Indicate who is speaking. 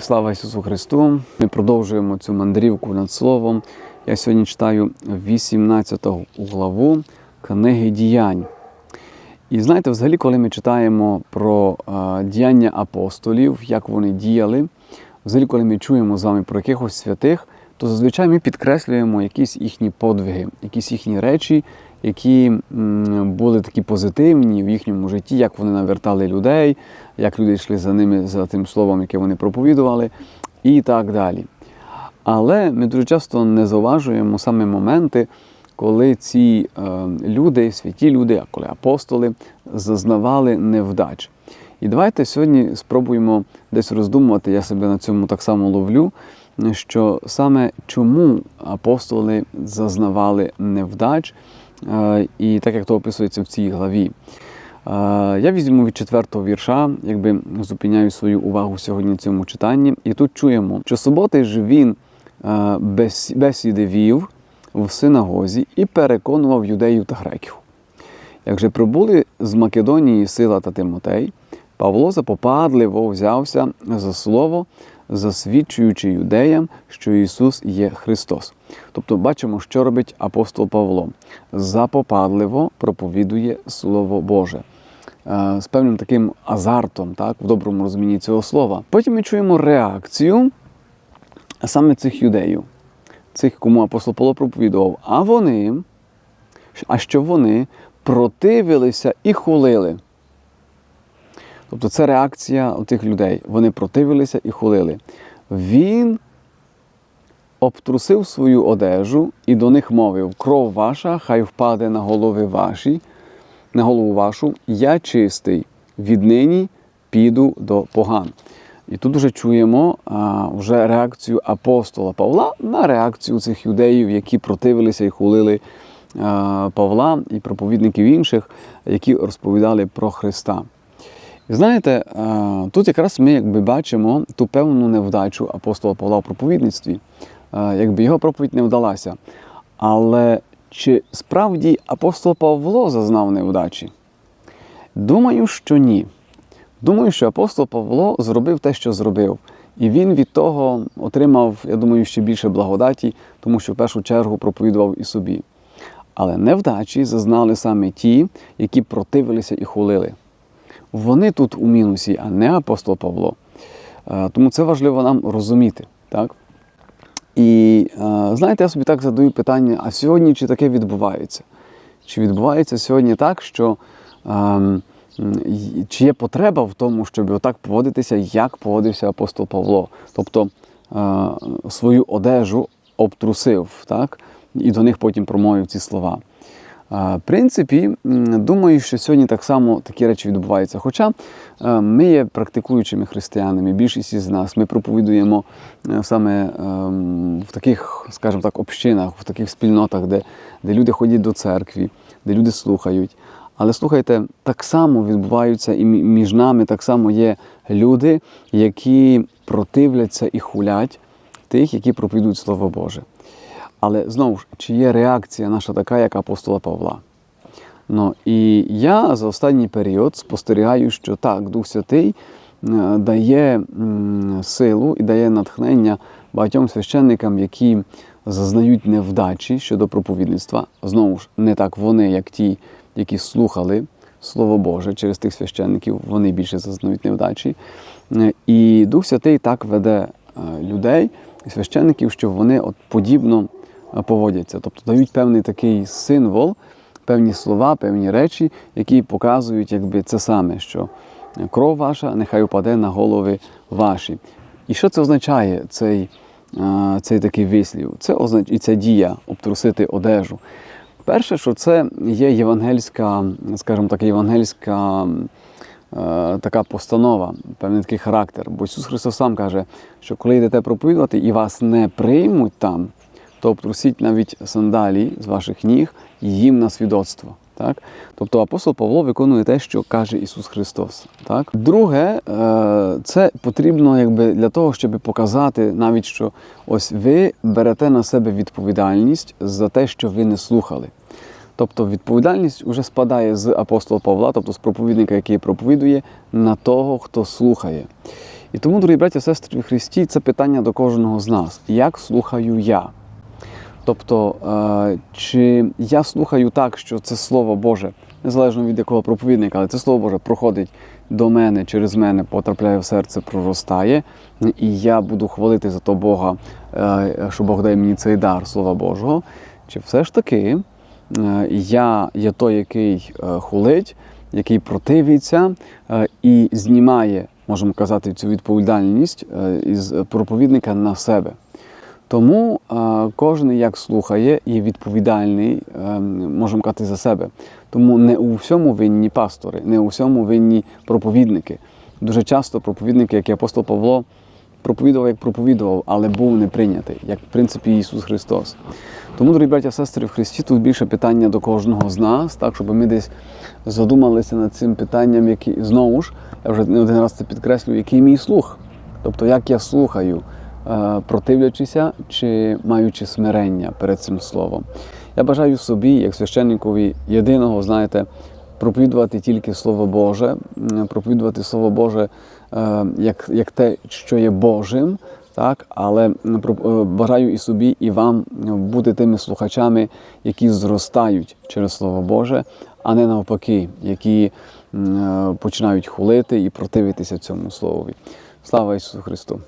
Speaker 1: Слава Ісусу Христу! Ми продовжуємо цю мандрівку над Словом. Я сьогодні читаю 18 главу книги діянь. І знаєте, взагалі, коли ми читаємо про е, діяння апостолів, як вони діяли, взагалі, коли ми чуємо з вами про якихось святих, то зазвичай ми підкреслюємо якісь їхні подвиги, якісь їхні речі, які були такі позитивні в їхньому житті, як вони навертали людей, як люди йшли за ними, за тим словом, яке вони проповідували, і так далі. Але ми дуже часто не зауважуємо саме моменти, коли ці е, люди, святі люди, а коли апостоли, зазнавали невдач. І давайте сьогодні спробуємо десь роздумувати, я себе на цьому так само ловлю, що саме чому апостоли зазнавали невдач, і так як то описується в цій главі. Е, Я візьму від четвертого вірша, якби зупиняю свою увагу сьогодні в цьому читанні. І тут чуємо, що суботи ж він е, бесіди вів в синагозі і переконував юдеїв та греків. Як же прибули з Македонії Сила та Тимотей, Павло запопадливо взявся за слово, засвідчуючи юдеям, що Ісус є Христос. Тобто бачимо, що робить апостол Павло. Запопадливо проповідує Слово Боже. Е, З певним таким азартом, так, в доброму розумінні цього слова. Потім ми чуємо реакцію саме цих юдеїв, цих, кому апостол Павло проповідував. А вони, а що вони противилися і хулили. Тобто це реакція тих людей. Вони противилися і хулили. Він обтрусив свою одежу і до них мовив: кров ваша, хай впаде на голови ваші, на голову вашу, я чистий, віднині піду до поган. І тут вже чуємо а, вже реакцію апостола Павла на реакцію цих юдеїв, які противилися і хулили а, Павла і проповідників інших, які розповідали про Христа. Знаєте, тут якраз ми якби бачимо ту певну невдачу апостола Павла в проповідництві, якби його проповідь не вдалася. Але чи справді апостол Павло зазнав невдачі? Думаю, що ні. Думаю, що апостол Павло зробив те, що зробив. І він від того отримав, я думаю, ще більше благодаті, тому що в першу чергу проповідував і собі. Але невдачі зазнали саме ті, які противилися і хулили. Вони тут у мінусі, а не апостол Павло. Е, Тому це важливо нам розуміти. Так? І е, знаєте, я собі так задаю питання: а сьогодні чи таке відбувається? Чи відбувається сьогодні так, що ем, чи є потреба в тому, щоб отак поводитися, як поводився апостол Павло? Тобто е, свою одежу обтрусив, так? і до них потім промовив ці слова. Е, В принципі, думаю, що сьогодні так само такі речі відбуваються. Хоча е, ми є практикуючими християнами, більшість із нас, ми проповідуємо е, саме ем, в таких, скажімо так, общинах, в таких спільнотах, де, де люди ходять до церкви, де люди слухають. Але слухайте, так само відбуваються і між нами так само є люди, які противляться і хулять тих, які проповідують Слово Боже. Але знову ж, чи є реакція наша така, як апостола Павла? Ну і я за останній період спостерігаю, що так, Дух Святий е, дає силу і дає натхнення багатьом священникам, які зазнають невдачі щодо проповідництва. Знову ж, не так вони, як ті, які слухали Слово Боже через тих священників, вони більше зазнають невдачі. Е, І Дух Святий так веде е, людей, священників, що вони от подібно поводяться, тобто дають певний такий символ, певні слова, певні речі, які показують якби це саме, що кров ваша нехай упаде на голови ваші. І що це означає, цей, е, цей такий вислів? Це означ... і ця дія обтрусити одежу. Перше, що це є євангельська, скажімо так, євангельська е, така постанова, певний такий характер. Бо Ісус Христос сам каже, що коли йдете проповідувати і вас не приймуть там, то обтрусіть навіть сандалії з ваших ніг їм на свідоцтво. Так? Тобто апостол Павло виконує те, що каже Ісус Христос. Так? Друге, е, це потрібно якби, для того, щоб показати навіть, що ось ви берете на себе відповідальність за те, що ви не слухали. Тобто відповідальність вже спадає з апостола Павла, тобто з проповідника, який проповідує, на того, хто слухає. І тому, дорогі браті сестри в Христі, це питання до кожного з нас. Як слухаю я? Тобто, е, чи я слухаю так, що це Слово Боже, незалежно від якого проповідника, але це Слово Боже проходить до мене, через мене, потрапляє в серце, проростає, і я буду хвалити за то Бога, е, що Бог дає мені цей дар Слова Божого. Чи все ж таки е, я є той, який хулить, який противиться і знімає, можемо казати, цю відповідальність із проповідника на себе. Тому кожен як слухає і відповідальний, е, можемо казати за себе. Тому не у всьому винні пастори, не у всьому винні проповідники. Дуже часто проповідники, як і апостол Павло, проповідував, як проповідував, але був не прийнятий, як в принципі Ісус Христос. Тому, дорогі браття сестри в Христі, тут більше питання до кожного з нас, так, щоб ми десь задумалися над цим питанням, які знову ж, я вже не один раз це підкреслюю, який мій слух. Тобто, як я слухаю, противлячися чи маючи смирення перед цим словом. Я бажаю собі, як священникові, єдиного, знаєте, проповідувати тільки Слово Боже, проповідувати Слово Боже е, як, як те, що є Божим, так, але е, бажаю і собі, і вам бути тими слухачами, які зростають через Слово Боже, а не навпаки, які е, починають хулити і противитися цьому словові. Слава Ісусу Христу!